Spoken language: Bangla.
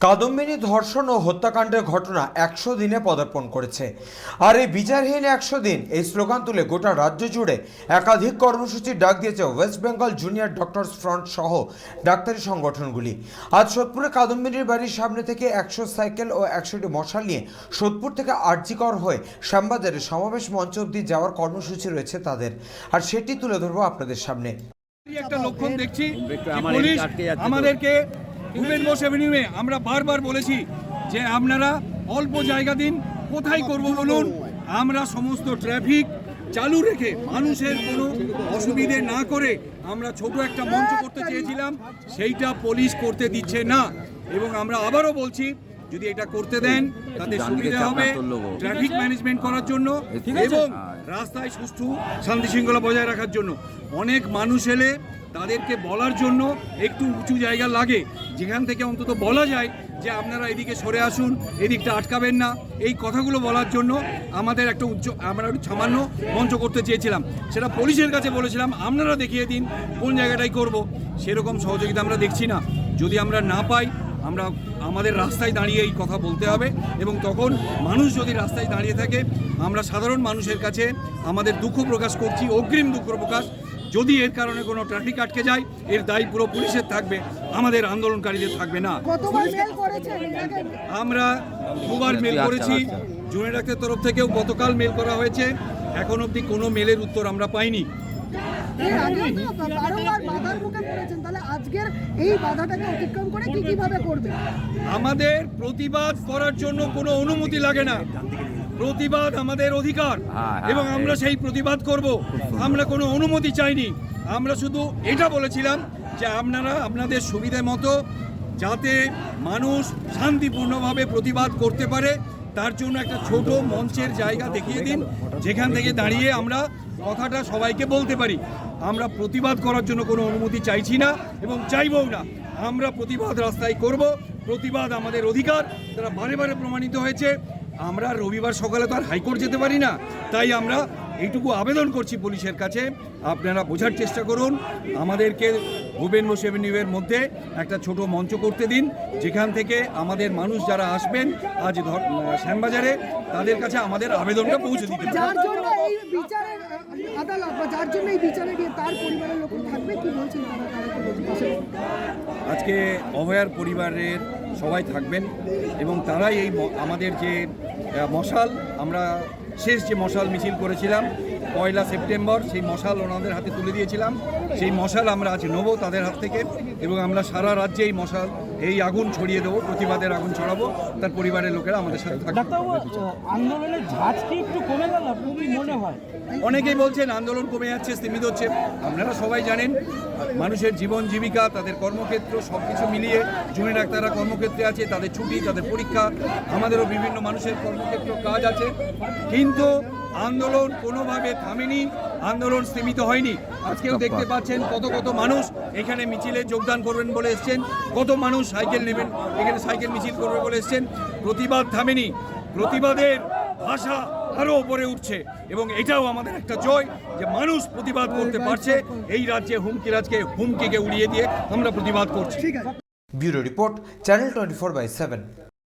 কাদম্বিনী ধর্ষণ ও হত্যাকাণ্ডের ঘটনা একশো দিনে পদার্পণ করেছে। আর এই বিচারহীন একশো দিন এই স্লোগান তুলে গোটা রাজ্য জুড়ে একাধিক কর্মসূচির ডাক দিয়েছে West Bengal Junior Doctors Front সহ ডাক্তারি সংগঠনগুলি। আজ সোদপুরে কাদম্বিনীর বাড়ির সামনে থেকে একশো সাইকেল ও একশোটি মশাল নিয়ে সোদপুর থেকে আর্জিকর হয়ে শ্যামবাজারে সমাবেশ মঞ্চ অব্দি যাওয়ার কর্মসূচি রয়েছে তাদের। আর সেটি তুলে ধরবো আপনাদের সামনে। একটা লক্ষণ দেখছি পুলিশ। আমাদেরকে ভূপেন বোস এভিনিউয়ে আমরা বারবার বলেছি যে আপনারা অল্প জায়গা দিন কোথায় করব বলুন? আমরা সমস্ত ট্রাফিক চালু রেখে মানুষের কোনো অসুবিধে না করে আমরা ছোট একটা মঞ্চ করতে চেয়েছিলাম সেইটা পুলিশ করতে দিচ্ছে না। এবং আমরা আবারও বলছি যদি এটা করতে দেন তাতে সুবিধা হবে ট্রাফিক ম্যানেজমেন্ট করার জন্য ঠিক আছে। এবং হ্যাঁ। রাস্তায় সুষ্ঠু শান্তি শৃঙ্খলা বজায় রাখার জন্য। অনেক মানুষ এলে তাদেরকে বলার জন্য একটু উঁচু জায়গা লাগে। যেখান থেকে অন্তত বলা যায় যে আপনারা এদিকে সরে আসুন, এদিকটা আটকাবেন না। এই কথাগুলো বলার জন্য আমাদের একটা উচ্চ আমরা একটু সামান্য মঞ্চ করতে চেয়েছিলাম। সেটা পুলিশের কাছে বলেছিলাম, আপনারা দেখিয়ে দিন কোন জায়গাটাই করব। সেরকম সহযোগিতা আমরা দেখছি না। যদি আমরা না পাই, আমরা আমাদের রাস্তায় দাঁড়িয়ে এই কথা বলতে হবে এবং তখন মানুষ যদি রাস্তায় দাঁড়িয়ে থাকে, আমরা সাধারণ মানুষের কাছে আমাদের দুঃখ প্রকাশ করছি, অগ্রিম দুঃখ প্রকাশ যদি এর কারণে কোনো ট্রাফিক আটকে যায় এর দায়ী পুরো পুলিশের থাকবে আমাদের আন্দোলনকারীদের থাকবে না? আমরা দুবার মেল করেছি জুনিয়র ডাক্তারের তরফ থেকেও গতকাল মেল করা হয়েছে এখন অবধি কোনো মেলের উত্তর আমরা পাইনি। এর আগেও তো বারংবার বাধার মুখে পড়েছেন তাহলে আজকের এই বাধাটাকে অতিক্রম করে কি কীভাবে করবে? আমাদের প্রতিবাদ করার জন্য কোনো অনুমতি লাগে না। প্রতিবাদ আমাদের অধিকার। হ্যাঁ, হ্যাঁ, এবং আমরা সেই প্রতিবাদ করব। আমরা কোনো অনুমতি চাইনি। আমরা শুধু এটা বলেছিলাম যে আপনারা আপনাদের সুবিধে মতো যাতে মানুষ শান্তিপূর্ণভাবে প্রতিবাদ করতে পারে তার জন্য একটা ছোট মঞ্চের জায়গা দেখিয়ে দিন যেখান থেকে দাঁড়িয়ে আমরা কথাটা সবাইকে বলতে পারি। আমরা প্রতিবাদ করার জন্য কোনো অনুমতি চাইছি না এবং চাইবও না। আমরা প্রতিবাদ রাস্তায় করব। প্রতিবাদ আমাদের অধিকার। তারা বারে বারে প্রমাণিত হয়েছে। আমরা রবিবার সকালে তো আর হাইকোর্ট যেতে পারি না। তাই আমরা এইটুকু আবেদন করছি পুলিশের কাছে। আপনারা বোঝার চেষ্টা করুন। আমাদেরকে ভূপেন বোস এভিনিউয়ের মধ্যে একটা ছোট মঞ্চ করতে দিন। যেখান থেকে আমাদের মানুষ যারা আসবেন আজ ধর- শ্যামবাজারে তাদের কাছে আমাদের আবেদনটা পৌঁছে দিতে আজকে অভয়ার পরিবারের সবাই থাকবেন এবং তারাই এই আমাদের যে মশাল আমরা শেষ যে মশাল মিছিল করেছিলাম পয়লা সেপ্টেম্বর সেই মশাল ওনাদের হাতে তুলে দিয়েছিলাম। সেই মশাল আমরা আজ নেব তাদের হাত থেকে এবং আমরা সারা রাজ্যে এই মশাল এই আগুন ছড়িয়ে দেবো প্রতিবাদের আগুন ছড়াবো তার পরিবারের লোকেরা আমাদের সাথে থাকবে। আন্দোলনের ঝাঁজ কি একটু কমে গেল মনে হয়? অনেকেই বলছেন আন্দোলন কমে যাচ্ছে স্থিমিত হচ্ছে। আপনারা সবাই জানেন মানুষের জীবন জীবিকা তাদের কর্মক্ষেত্র সব কিছু মিলিয়ে জুনি ডাক্তাররা কর্মক্ষেত্রে আছে তাদের ছুটি তাদের পরীক্ষা আমাদেরও বিভিন্ন মানুষের কর্মক্ষেত্র কাজ আছে। কিন্তু আন্দোলন কোনোভাবে থামেনি আন্দোলন স্থিমিত হয়নি। আজকেও দেখতে পাচ্ছেন কত কত মানুষ এখানে মিছিলে যোগদান করবেন বলে এসছেন কত মানুষ সাইকেল নেবেন এখানে সাইকেল মিছিল করবে বলে এসছেন প্রতিবাদ থামেনি। প্রতিবাদের ভাষা আরও উপরে উঠছে এবং এটাও আমাদের একটা জয় যে মানুষ প্রতিবাদ করতে পারছে এই রাজ্যে হুমকি রাজকে হুমকিকে উড়িয়ে দিয়ে আমরা প্রতিবাদ করছি। Bureau report channel twenty four by seven.